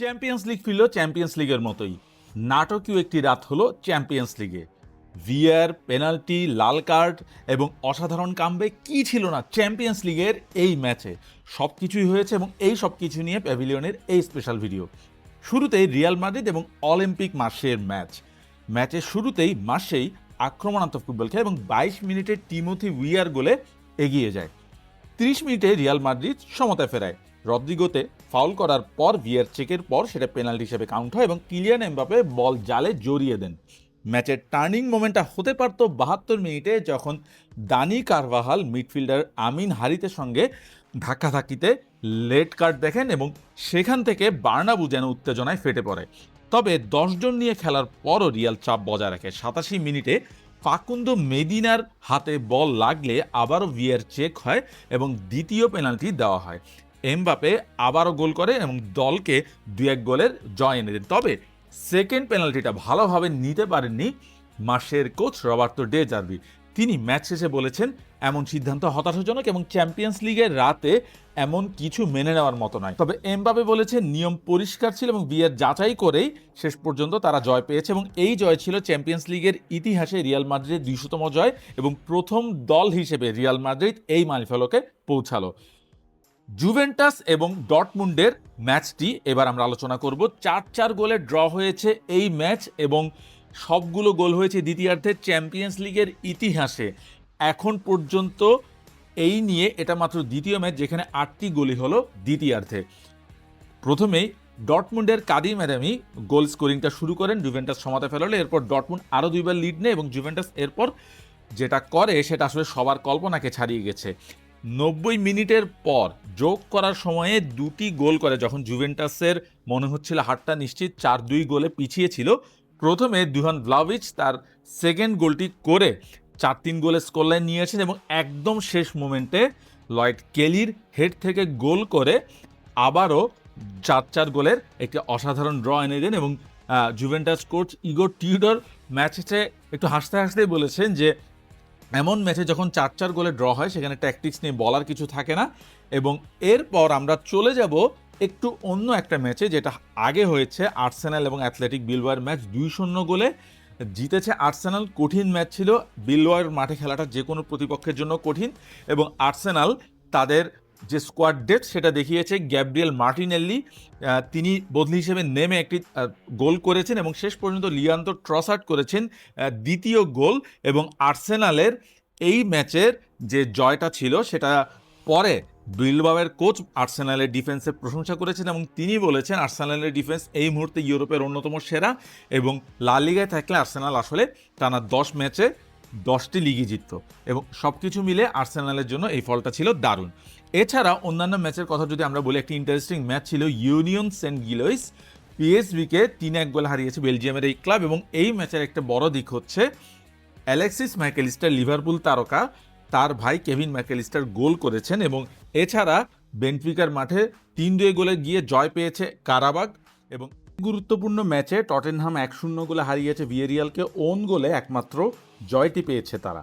Champions league ফিরল champions লিগের মতোই। নাটকীয় একটি রাত হলো চ্যাম্পিয়ন্স লিগে ভিয়ার পেনাল্টি লাল কার্ড এবং অসাধারণ কামবে কি ছিল না চ্যাম্পিয়ন্স লিগের এই ম্যাচে সব কিছুই হয়েছে এবং এই সব কিছু নিয়ে প্যাভিলিয়নের এই স্পেশাল ভিডিও শুরুতেই রিয়াল মাদ্রিদ এবং অলিম্পিক মার্সের ম্যাচ ম্যাচের শুরুতেই মার্সেই আক্রমণাত্মক ফুটবল খেলে এবং বাইশ মিনিটে টিমোথি উইয়ার গোলে এগিয়ে যায়। তিরিশ মিনিটে রিয়াল মাদ্রিদ সমতায় ফেরায়। রদ্রিগোতে ফাউল করার পর ভিয়ার চেকের পর সেটা পেনাল্টি হিসেবে কাউন্ট হয় এবং কিলিয়ান এমবাপে বল জালে জড়িয়ে দেন। ম্যাচের টার্নিং মোমেন্টটা হতে পারত বাহাত্তর মিনিটে যখন দানি কারভাহাল মিডফিল্ডার আমিন হারিতের সঙ্গে ধাক্কাধাক্কিতে লেট কার্ড দেখেন এবং সেখান থেকে বার্নাবু যেন উত্তেজনায় ফেটে পড়ে। তবে দশজন নিয়ে খেলার পরও রিয়াল চাপ বজায় রাখে। সাতাশি মিনিটে ফাকুন্দো মেদিনার হাতে বল লাগলে আবারও ভিয়ার চেক হয় এবং দ্বিতীয় পেনাল্টি দেওয়া হয়। এমবাপে আবারও গোল করে এবং দলকে দু এক গোলের জয় এনে দেন। তবে সেকেন্ড পেনাল্টিটা ভালোভাবে নিতে পারেননি মাসের কোচ রবার্তো ডে জার্ভি। তিনি ম্যাচ শেষে বলেছেন, এমন সিদ্ধান্ত হতাশাজনক এবং চ্যাম্পিয়ন্স লিগের রাতে এমন কিছু মেনে নেওয়ার মতো নয়। তবে এমবাপে বলেছে, নিয়ম পরিষ্কার ছিল এবং বিয়ের যাচাই করেই শেষ পর্যন্ত তারা জয় পেয়েছে এবং এই জয় ছিল চ্যাম্পিয়ন্স লিগের ইতিহাসে রিয়াল মাদ্রিদের দুইশতম জয় এবং প্রথম দল হিসেবে রিয়াল মাদ্রিদ এই মাইলফলকে পৌঁছালো। জুভেন্টাস এবং ডটমুন্ডের ম্যাচটি এবার আমরা আলোচনা করব। চার চার গোলে ড্র হয়েছে এই ম্যাচ এবং সবগুলো গোল হয়েছে দ্বিতীয়ার্ধে চ্যাম্পিয়ন্স লিগের ইতিহাসে। এখন পর্যন্ত এই নিয়ে এটা মাত্র দ্বিতীয় ম্যাচ যেখানে আটটি গোলই হলো দ্বিতীয়ার্ধে। প্রথমেই ডটমুন্ডের কাদিম অ্যাডামি গোল স্কোরিংটা শুরু করেন, জুভেন্টাস সমাতে ফেলালে, এরপর ডটমুন্ড আরও দুইবার লিড নেয় এবং জুভেন্টাস এরপর যেটা করে সেটা আসলে সবার কল্পনাকে ছাড়িয়ে গেছে। নব্বই মিনিটের পর যোগ করার সময়ে দুটি গোল করে, যখন জুভেন্টাসের মনে হচ্ছিল হারটা নিশ্চিত চার দুই গোলে পিছিয়ে ছিল। প্রথমে দুহান ভ্লাভিচ তার সেকেন্ড গোলটি করে চার তিন গোলে স্কোরলাইন নিয়েছেন এবং একদম শেষ মোমেন্টে লয়েড কেলির হেড থেকে গোল করে আবারও চার চার গোলের একটি অসাধারণ ড্র এনে দেন এবং জুভেন্টাস কোচ ইগো টিউডর ম্যাচে একটু হাসতে হাসতেই বলেছেন যে এমন ম্যাচে যখন চার চার গোলে ড্র হয়, সেখানে ট্যাকটিক্স নিয়ে বলার কিছু থাকে না। এবং এরপর আমরা চলে যাব একটু অন্য একটা ম্যাচে যেটা আগে হয়েছে আর্সেনাল এবং অ্যাথলেটিক বিলওয়ার ম্যাচ দুই শূন্য গোলে জিতেছে আর্সেনাল কঠিন ম্যাচ ছিল। বিলওয়ার মাঠে খেলাটা যে কোনো প্রতিপক্ষের জন্য কঠিন। এবং আর্সেনাল তাদের যে স্কোয়াড ডেপথ সেটা দেখিয়েছে গ্যাব্রিয়েল মার্টিনেল্লি তিনি বদলি হিসেবে নেমে একটি গোল করেছেন এবং শেষ পর্যন্ত লিয়ান্ত ট্রসার্ট করেছেন দ্বিতীয় গোল এবং আর্সেনালের এই ম্যাচের যে জয়টা ছিল সেটা পরে বিলবাবের কোচ আর্সেনালের ডিফেন্সের প্রশংসা করেছেন এবং তিনি বলেছেন আর্সেনালের ডিফেন্স এই মুহূর্তে ইউরোপের অন্যতম সেরা এবং লা লিগায় থাকলে আর্সেনাল আসলে টানা দশ ম্যাচে দশটি লিগই জিতত এবং সব কিছু মিলে আর্সেনালের জন্য এই ফলটা ছিল দারুণ। এছাড়া অন্যান্য ম্যাচের কথা যদি আমরা বলি, একটি ইন্টারেস্টিং ম্যাচ ছিল ইউনিয়ন সেন্ট গিলোইস পিএসবিকে তিন এক গোল হারিয়েছে বেলজিয়ামের এই ক্লাব এবং এই ম্যাচের একটা বড় দিক হচ্ছে অ্যালেক্সিস ম্যাকেলিস্টার লিভারপুল তারকা, তার ভাই কেভিন ম্যাকেলিস্টার গোল করেছেন এবং এছাড়া বেনফিকার মাঠে তিন দুই গোলে গিয়ে জয় পেয়েছে কারাবাগ এবং গুরুত্বপূর্ণ ম্যাচে টটেনহাম এক শূন্য গোলে হারিয়েছে ভিয়েরিয়ালকে ওন গোলে একমাত্র জয়টি পেয়েছে তারা।